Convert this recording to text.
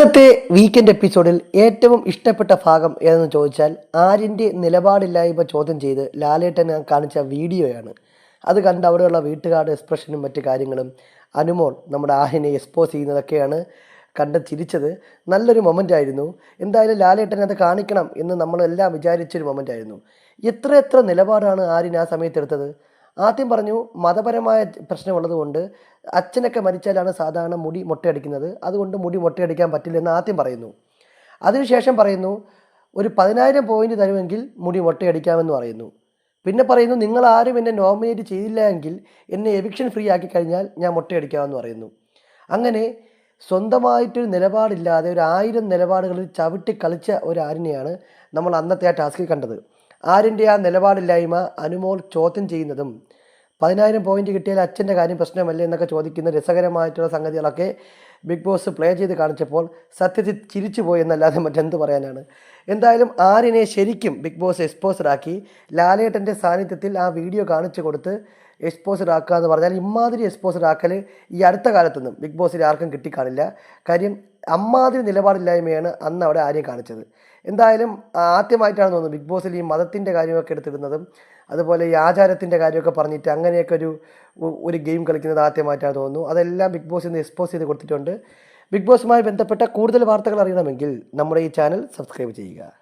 ഇന്നത്തെ വീക്കെൻഡ് എപ്പിസോഡിൽ ഏറ്റവും ഇഷ്ടപ്പെട്ട ഭാഗം ഏതെന്ന് ചോദിച്ചാൽ ആര്യന്റെ നിലപാടില്ലായ്മ ചോദ്യം ചെയ്ത് ലാലേട്ടൻ കാണിച്ച വീഡിയോയാണ്. അത് കണ്ട് അവിടെയുള്ള വീട്ടുകാരുടെ എക്സ്പ്രഷനും മറ്റു കാര്യങ്ങളും അനുമോൾ നമ്മുടെ ആഹിനെ എക്സ്പോസ് ചെയ്യുന്നതൊക്കെയാണ് കണ്ട് ചിരിച്ചത്. നല്ലൊരു മൊമെന്റ് ആയിരുന്നു. എന്തായാലും ലാലേട്ടനെ അത് കാണിക്കണം എന്ന് നമ്മളെല്ലാം വിചാരിച്ചൊരു മൊമെന്റ് ആയിരുന്നു. എത്ര എത്ര നിലപാടാണ് ആര്യൻ ആ സമയത്ത് എടുത്തത്? ആദ്യം പറഞ്ഞു മതപരമായ പ്രശ്നമുള്ളത് കൊണ്ട് അച്ഛനൊക്കെ മരിച്ചാലാണ് സാധാരണ മുടി മുട്ടയടിക്കുന്നത്. അതുകൊണ്ട് മുടി മുട്ടയടിക്കാൻ പറ്റില്ലെന്ന് ആദ്യം പറയുന്നു. അതിനുശേഷം പറയുന്നു ഒരു പതിനായിരം പോയിന്റ് തരുമെങ്കിൽ മുടി മുട്ടയടിക്കാമെന്ന് പറയുന്നു. പിന്നെ പറയുന്നു നിങ്ങൾ ആരും എന്നെ നോമിനേറ്റ് ചെയ്തില്ല എങ്കിൽ എന്നെ എവിക്ഷൻ ഫ്രീ ആക്കി കഴിഞ്ഞാൽ ഞാൻ മുട്ടയടിക്കാമെന്ന് പറയുന്നു. അങ്ങനെ സ്വന്തമായിട്ടൊരു നിലപാടില്ലാതെ ഒരു ആയിരം നിലപാടുകളിൽ ചവിട്ടി കളിച്ച ഒരു ആരിനെയാണ് നമ്മൾ അന്നത്തെ ആ ടാസ്കിൽ കണ്ടത്. ആരിന്റെ ആ നിലപാടില്ലായ്മ അനുമോൾ ചോദ്യം ചെയ്യുന്നതും പതിനായിരം പോയിന്റ് കിട്ടിയാൽ അച്ഛന്റെ കാര്യം പ്രശ്നമല്ലേ എന്നൊക്കെ ചോദിക്കുന്ന രസകരമായിട്ടുള്ള സംഗതികളൊക്കെ ബിഗ് ബോസ് പ്ലേ ചെയ്ത് കാണിച്ചപ്പോൾ സത്യത്തിൽ ചിരിച്ചു പോയി എന്നല്ലാതെ മറ്റെന്ത് പറയാനാണ്. എന്തായാലും ആരിനെ ശരിക്കും ബിഗ് ബോസ് എക്സ്പോസ്ഡ് ആക്കി ലാലേട്ടന്റെ സാന്നിധ്യത്തിൽ ആ വീഡിയോ കാണിച്ചു കൊടുത്ത് എക്സ്പോസ്ഡ് ആക്കുക എന്ന് പറഞ്ഞാൽ ഇമാതിരി എക്സ്പോസ്ഡ് ആക്കൽ ഈ അടുത്ത കാലത്തൊന്നും ബിഗ് ബോസിൽ ആർക്കും കിട്ടിക്കാണില്ല. കാര്യം അമ്മാതിരി നിലപാടില്ലായ്മയാണ് അന്ന് അവിടെ ആര്യം കാണിച്ചത്. എന്തായാലും ആദ്യമായിട്ടാണ് തോന്നുന്നത് ബിഗ് ബോസിൽ ഈ മതത്തിന്റെ കാര്യമൊക്കെ എടുത്തിടുന്നതും അതുപോലെ ഈ ആചാരത്തിന്റെ കാര്യമൊക്കെ പറഞ്ഞിട്ട് അങ്ങനെയൊക്കെ ഒരു ഒരു ഗെയിം കളിക്കുന്നത് ആദ്യമായിട്ടാണ് തോന്നുന്നു. അതെല്ലാം ബിഗ് ബോസ് ഇന്ന് എക്സ്പോസ് ചെയ്ത് കൊടുത്തിട്ടുണ്ട്. ബിഗ് ബോസുമായി ബന്ധപ്പെട്ട കൂടുതൽ വാർത്തകൾ അറിയണമെങ്കിൽ നമ്മുടെ ഈ ചാനൽ സബ്സ്ക്രൈബ് ചെയ്യുക.